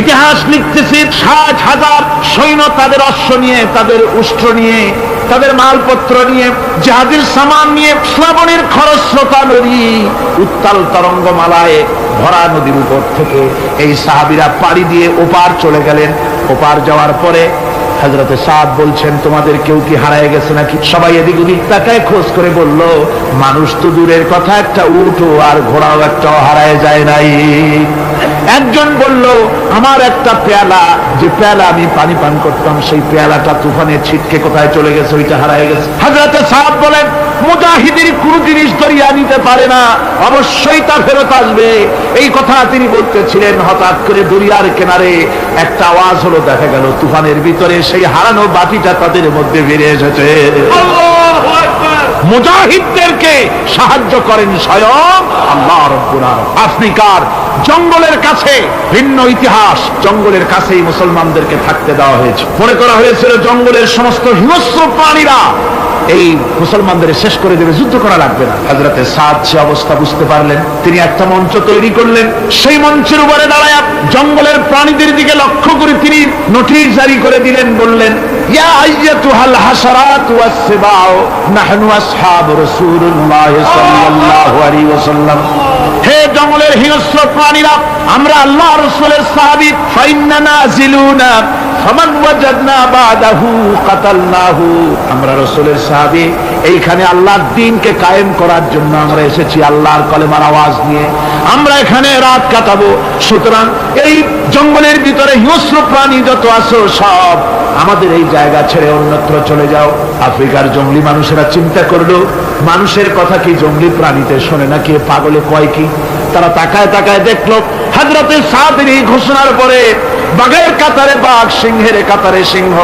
ইতিহাস লিখতেছি, ষাট হাজার সৈন্য তাদের অশ্ব নিয়ে, তাদের উষ্ট্র নিয়ে, তাদের মালপত্র নিয়ে, জাহাজের সামান নিয়ে, শ্রাবণের খরস্রোতা নদী, উত্তাল তরঙ্গমালায় ভরা নদীর উপর থেকে এই সাহাবিরা পাড়ি দিয়ে ওপার চলে গেলেন। ওপার যাওয়ার পরে হাজরতে সাদ বলছেন, তোমাদের কেউ কি হারায় গেছে নাকি? সবাই এদিক ওদিক তাকায়, খোঁজ করে বলল, মানুষ তো দূরের কথা, একটা উঠো আর ঘোড়াও একটাও হারায় যায় নাই। একজন বলল, আমার একটা পেয়ালা, যে পেয়ালা আমি পানি পান করতাম, সেই পেয়ালাটা তুফানে ছিটকে কোথায় চলে গেছে, ওইটা হারায় গেছে। হাজরতে সাহাব বলেন, মুজাহিদের কোন জিনিস দরিয়া নিতে পারে না, অবশ্যই তা ফেরত আসবে। এই কথা তিনি বলতেছিলেন, হঠাৎ করে দরিয়ার কিনারে একটা আওয়াজ হলো, দেখা গেল তুফানের ভিতরে সেই হারানো বাতিটা তাদের মধ্যে বেড়ে এসেছে। মুজাহিদদেরকে সাহায্য করেন স্বয়ং আল্লাহ আলামিন। আফ্রিকার জঙ্গলের কাছে। ভিন্ন ইতিহাস। জঙ্গলের কাছেই মুসলমানদেরকে থাকতে দেওয়া হয়েছে। মনে করা হয়েছিল জঙ্গলের সমস্ত হিংস্র প্রাণীরা এই মুসলমানদের শেষ করে দেবে, যুদ্ধ করা লাগবে না। হাজরাতে সাদ সে অবস্থা বুঝতে পারলেন। তিনি একটা মঞ্চ তৈরি করলেন। সেই মঞ্চের উপরে দাঁড়ায় জঙ্গলের প্রাণীদের দিকে লক্ষ্য করে তিনি নোটিশ জারি করে দিলেন, বললেন, ইয়া আইয়াতুহাল হাশারাত ওয়াস সিবাউ, নাহনু আসহাব রাসূলুল্লাহ সাল্লাল্লাহু আলাইহি ওয়াসাল্লাম। হে জঙ্গলের হিংস্র প্রাণীরা, আমরা আল্লাহ রাসূলের সাহাবী, ফাইন্নানা জিলুনা আমরা এইখানে আল্লাহর কায়েম করার জন্য আমরা এসেছি আল্লাহর কলেমার আওয়াজ নিয়ে। আমরা এখানে রাত কাটাবো, সুতরাং এই জঙ্গলের ভিতরে হিংস্র প্রাণী যত আছো সব আমাদের এই জায়গা ছেড়ে অন্যত্র চলে যাও। আফ্রিকার জঙ্গলি মানুষেরা চিন্তা করল, মানুষের কথা কি জঙ্গলি প্রাণীতে শোনে নাকি পাগলে কয় কি? তারা তাকায় তাকায় দেখল হাজরাতের সাহাবের এই ঘোষণার পরে বাঘের কাতারে বাঘ, সিংহের কাতারে সিংহ,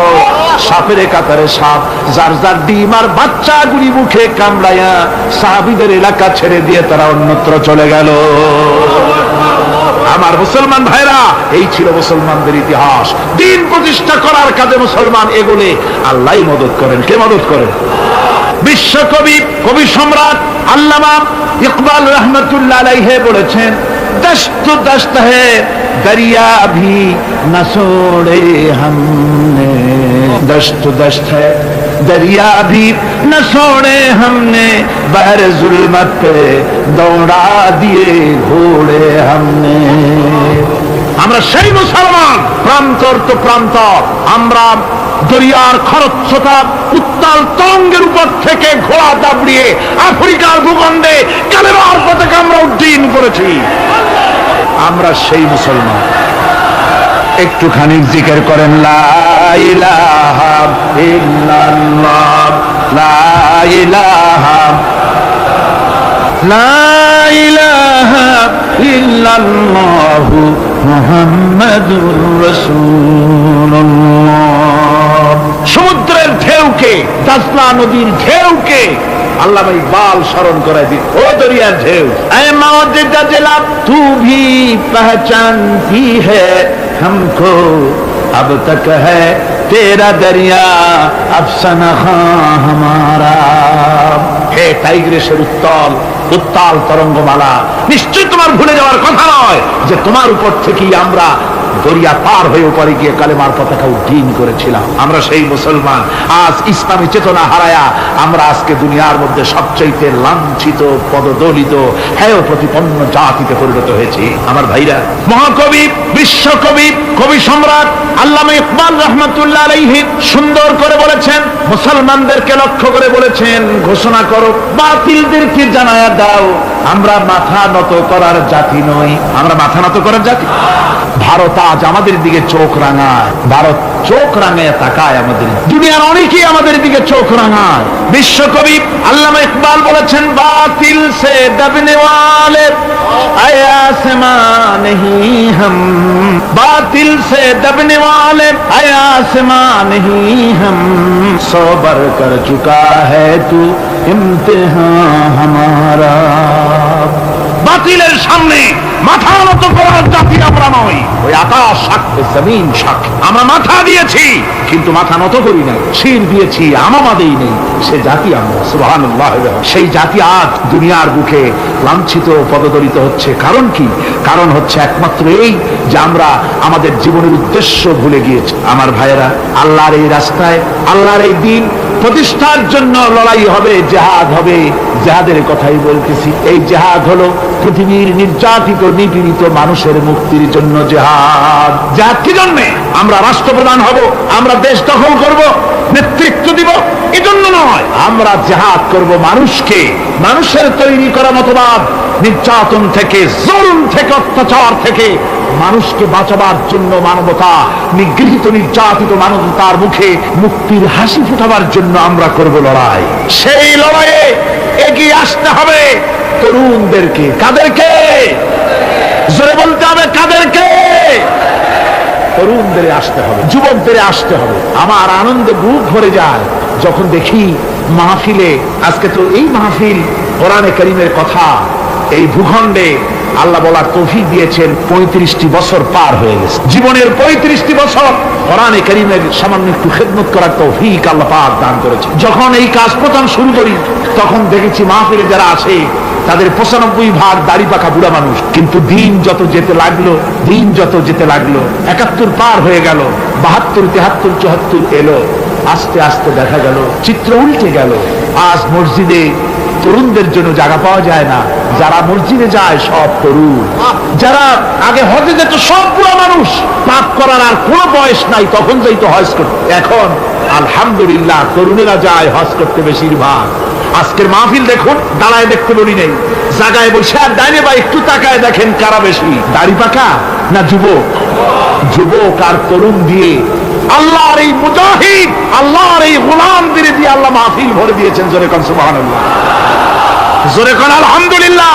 সাপের কাতারে সাপ, যার যার ডিম আর বাচ্চাগুলি মুখে কামড়াইয়া সাহাবিদের এলাকা ছেড়ে দিয়ে তারা অন্যত্র চলে গেল। আমার মুসলমান ভাইরা, এই ছিল মুসলমানদের ইতিহাস। দিন প্রতিষ্ঠা করার কাজে মুসলমান এগুলি আল্লাহ মদত করেন। কে মদত করেন বিশ্বকবি, কবি কবি সম্রাট আল্লামা ইকবাল রহমতুল্লাহ বলেছেন দস্ত দস্ত হে দরিয়া ভি ন সোড়ে हमने दस्त दस्त है दरिया भी न छोड़े हमने बहर जुल्मत पे दौड़ा दिए घोड़े हमने আমরা সেই মুসলমান প্রান্তর তো প্রান্তর আমরা দরিয়ার খরচ্ছতা উত্তাল তরঙ্গের উপর থেকে ঘোড়া দাবড়িয়ে আফ্রিকার ভূখণ্ডে কালেবার পতাকা আমরা উড্ডীন করেছি। আমরা সেই মুসলমান। একটুখানি জিকের করেন, লা ইলাহা ইল্লাল্লাহ, লা ইলাহা ইল্লাল্লাহু সমুদ্রের ঢেউকে দাজলা নদীর ঢেউকে আল্লাহ ইকবাল স্মরণ করে দিন ও দরিয়ার ঢেউ এ মাওয়াজ্জিদা দিলা তু ভি পহচানতি है हमको अब तक है तेरा दरिया अफसाना खां हमारा হে টাইগ্রেসের উত্তল উত্তাল তরঙ্গমালা নিশ্চয় তোমার ভুলে যাওয়ার কথা নয় যে তোমার উপর থেকেই আমরা দরিয়া পার হয়ে উপরে গিয়ে কালেমার পতাকা উদ্দিন করেছিলাম। আমরা সেই মুসলমান। আজ ইসলামী চেতনা হারায়া আমরা আজকে দুনিয়ার মধ্যে সবচাইতে লাঞ্ছিত, পদদলিত হ্যাঁ প্রতিপন্ন জাতিতে পরিণত হয়েছি। আমার ভাইরা, মহাকবি, বিশ্বকবি, কবি সম্রাট আল্লামা ইকবাল রহমতুল্লাহ আলাইহি সুন্দর করে বলেছেন, মুসলমানদেরকে লক্ষ্য করে বলেছেন, ঘোষণা করো, বাতিলদেরকে জানায়া দাও। আমরা মাথা নত করার জাতি নই। আমরা মাথা নত করার জাতি? ভারত কাজ আমাদের দিকে চোখ রাঙায়। ভারত চোখ রাঙায় তাকায় আমাদের। দুনিয়ার অনেকে আমাদের দিকে চোখ রাঙায়। বিশ্বকবি আল্লাহ ইকবাল বলেছেন, বাতিল সে দবনে ওয়ালে আয়াসমা নেহি হম। বাতিল সে ওয়ালে নেহি হম। সবর কর চুকা হ্যায় তু ইমতিহা হমারা। বাতিলের সামনে মাথা নত করার জাতি আমরা নই। ওই আকাশ সাক্ষী জমিন সাক্ষী আমরা মাথা দিয়েছি। কিন্তু মাথা নত করি নাই শির দিয়েছি আমামা দেই নেই। সে জাতি আমরা সুবহানাল্লাহ। সেই জাতি আজ দুনিয়ার বুকে লাঞ্ছিত পদদলিত হচ্ছে। কারণ কি? কারণ হচ্ছে একমাত্র এই যে আমরা আমাদের জীবনের উদ্দেশ্য ভুলে গিয়েছি। আমার ভাইয়েরা আল্লাহর এই রাস্তায় আল্লাহর এই দিন প্রতিষ্ঠার জন্য লড়াই হবে, জেহাদ হবে। জেহাদের কথাই বলতেছি, এই জেহাদ হলো পৃথিবীর নির্যাতিত, নিপীড়িত মানুষের মুক্তির জন্য জেহাদ। জেহাদ কি জন্মে আমরা রাষ্ট্রপ্রধান হব, আমরা দেশ দখল করব নেতৃত্ব দিব, এজন্য নয়। আমরা জেহাদ করব মানুষকে, মানুষের তৈরি করা মতবাদ, নির্যাতন থেকে, জুলুম থেকে, অত্যাচার থেকে, মানুষকে বাঁচাবার জন্য মানবতা, নিগৃহীত, নির্যাতিত মানবতার মুখে মুক্তির হাসি ফুটাবার জন্য আমরা করব লড়াই। সেই লড়াইয়ে এগিয়ে আসতে হবে তরুণদেরকে। কাদেরকে জোরে বলতে হবে কাদেরকে তরুণদের আসতে হবে যুবকদের আসতে হবে। আমার আনন্দে বুক ভরে যায় যখন দেখি মাহফিলে, আজকে তো এই মাহফিল কোরআনে করিমের কথা, এই ভূখণ্ডে আল্লাহ বলার তৌফিক দিয়েছেন, পঁয়ত্রিশটি বছর পার হয়ে গেছে। জীবনের পঁয়ত্রিশটি বছর কোরআনে করিমের সামান্য একটু খেদমত করার তৌফিক আল্লাহ পাক দান করেছে যখন এই কাজ প্রথম শুরু করি, তখন দেখেছি মাহফিলে যারা আছে, তাদের পঁচানব্বই ভাগ দাড়ি পাখা বুড়া মানুষ। কিন্তু দিন যত যেতে লাগল, দিন যত যেতে লাগল, একাত্তর পার হয়ে গেল, বাহাত্তর, তেহাত্তর চুহাত্তর এলো। আস্তে আস্তে দেখা গেল, চিত্র উল্টে গেল। আজ মসজিদে তরুণদের জন্য জায়গা পাওয়া যায় না। যারা মসজিদে যায়, সব তরুণ। যারা আগে হজে যেত, সব বুড়া মানুষ। পাপ করার আর কোনো বয়স নাই, তখন যাইতো হজ করতে। এখন, আলহামদুলিল্লাহ, তরুণেরা যায় হজ করতে বেশিরভাগ। আজকের মাহফিল দেখুন, দাঁড়ায় দেখতে বলি নেই। জায়গায় বসে আর ডাইনে বা একটু তাকায় দেখেন কারা বেশি। দাড়ি পাকা না যুবক? যুবক আর তরুণ দিয়ে আল্লাহর এই মুজাহিদ, আল্লাহর এই গোলামদের দিয়ে আল্লাহ মাহফিল ভরে দিয়েছেন, জোরে কন সুবহানাল্লাহ। জোরে কন আলহামদুলিল্লাহ।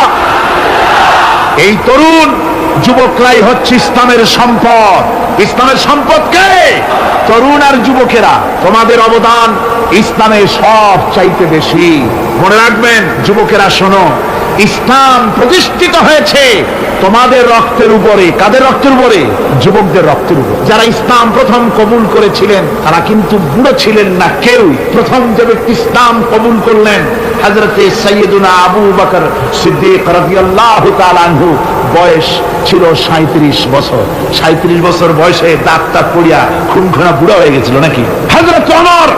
এই তরুণ যুবকরাই হচ্ছে ইসলামের সম্পদ। ইসলামের সম্পদ কে? তরুণ আর যুবকেরা, তোমাদের অবদান ইসলামে সব চাইতে বেশি। মনে রাখবেন, যুবকেরা শোনো ইসলাম প্রতিষ্ঠিত হয়েছে। তোমাদের রক্তের উপরে, কাদের রক্তের উপরে? যুবকদের রক্তের উপর। যারা ইসলাম প্রথম কবুল করেছিলেন, তারা কিন্তু বুড়ো ছিলেন না, কেউ। প্রথম যে ব্যক্তি ইসলাম কবুল করলেন হজরতে সৈয়দুনা আবু বকর সিদ্দিক রাদিয়াল্লাহু তাআলা আনহু, বয়স ছিল সাঁত্রিশ বছর। সাঁত্রিশ বছর বয়সে দাঁত দাঁত পড়িয়া খুন খুনা বুড়া হয়ে গেছিল নাকি? হাজরত অমর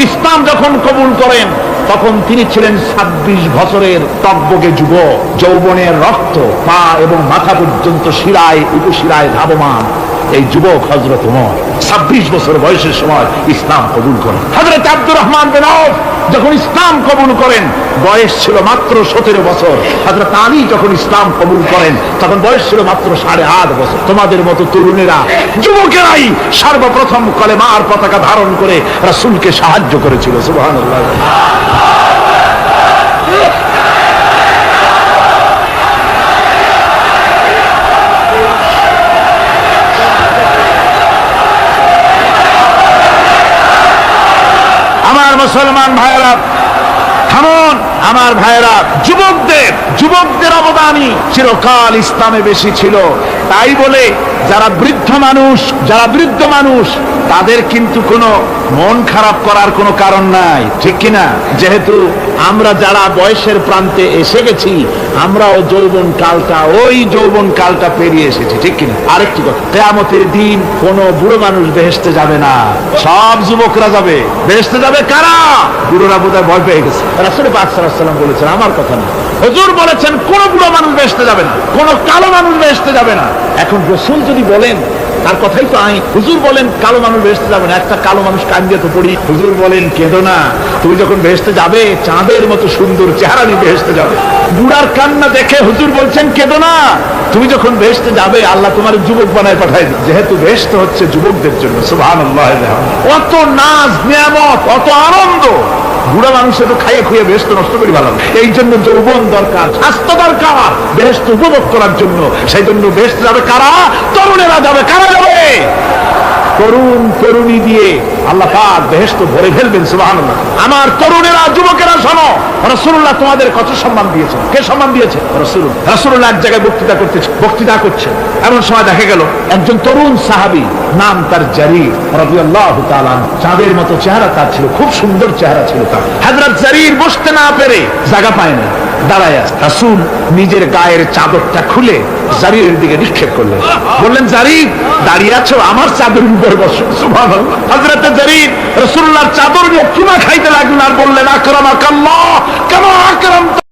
ইসলাম যখন কবুল করেন তখন তিনি ছিলেন ছাব্বিশ বছরের তব্বকে যুব, যৌবনের রক্ত, পা এবং মাথা পর্যন্ত শিরায়, উপশিরায় ধাবমান। এই যুবক হজরত উমর, ছাব্বিশ বছর বয়সের সময় ইসলাম কবুল করেন। হজরত আব্দুর রহমান বিন যখন ইসলাম কবুল করেন, বয়স ছিল মাত্র সতেরো বছর। হজরত আলী যখন ইসলাম কবুল করেন, তখন বয়স ছিল মাত্র সাড়ে আট বছর। তোমাদের মতো তরুণেরা, যুবকেরাই সর্বপ্রথম কলেমার পতাকা ধারণ করে রাসূলকে সাহায্য করেছিল, সুবহানাল্লাহ। মুসলমান ভাইরা থামুন আমার ভাইরা যুবকদের যুবকদের অবদানই চিরকাল ইসলামে বেশি ছিল। তাই বলে যারা বৃদ্ধ মানুষ, যারা বৃদ্ধ মানুষ, তাদের কিন্তু কোনো মন খারাপ করার কোনো কারণ নাই। ঠিক কিনা? যেহেতু আমরা যারা বয়সের প্রান্তে এসে গেছি, আমরাও যৌবন কালটা, ওই যৌবন কালটা পেরিয়ে এসেছি। ঠিক কিনা? আরেকটি কথা, কেয়ামতের দিন কোন বুড়ো মানুষ বেহেসতে যাবে না। সব যুবকরা যাবে। বেহেসতে যাবে কারা? বুড়োরা বোধহয় ভয় পেয়ে গেছে। রাসুল পাক সাল্লাম বলেছেন, আমার কথা না। হুজুর বলেছেন, কোন বুড়ো মানুষ বেহেসতে যাবে না, কোন কালো মানুষ বেহেসতে যাবে না। এখন রসুল যদি বলেন, তার কথাই তো আই হুজুর বলেন, কালো মানুষ বেহেসতে যাবে না, একটা কালো মানুষ কান্দিয়ে তো পড়ি। হুজুর বলেন, কেঁদো না, তুমি যখন বেহেসতে যাবে, চাঁদের মতো সুন্দর চেহারা নিয়ে বেহেসতে যাবে। বুড়ার কান্না দেখে হুজুর বলছেন, কেঁদো না, তুমি যখন বেহেসতে যাবে, আল্লাহ তোমার যুবক বানায় পাঠায় যেহেতু বেহেস্ত হচ্ছে যুবকদের জন্য, সুবহানাল্লাহ অত নাচ নিয়ামত, অত আনন্দ। বুড়া মানুষে তো খাইয়ে খুঁয়ে বেহস্ত নষ্ট করি ভালো এই জন্য যৌবন দরকার, স্বাস্থ্য দরকার বেহস্ত উপভোগ করার জন্য। সেই জন্য বেহস্ত যাবে কারা? তরুণেরা যাবে। কারা যাবে? তরুণ তরুণী দিয়ে আল্লাহ পাক বেহেস্ত ভরে ফেলবেন, সুবহানাল্লাহ। আমার তরুণেরা, যুবকেরা, শোনো, রাসূলুল্লাহ তোমাদের কত সম্মান দিয়েছেন? কে সম্মান দিয়েছে? রাসূল রাসূলুল্লাহ এক জায়গায় বক্তৃতা করতে বক্তৃতা করছে। এমন সময় দেখা গেল, একজন তরুণ সাহাবী, নাম তার জারির তাআলা আনহু। চাঁদের মতো চেহারা তার ছিল, খুব সুন্দর চেহারা ছিল তার। হযরত জারির বসতে না পেরে জায়গা পায় না দাঁড়ায় রাসূল নিজের গায়ের চাদরটা খুলে জারিরের দিকে নিক্ষেপ করলেন। বললেন, জারির, দাঁড়িয়ে আছো আমার চাদরের উপর বসো। সুবহানাল্লাহ। হযরত জারির রাসূলুল্লাহর চাদর নিয়ে চুমা খাইতে লাগলেন আর বললেন, আকরামাকাল্লাহ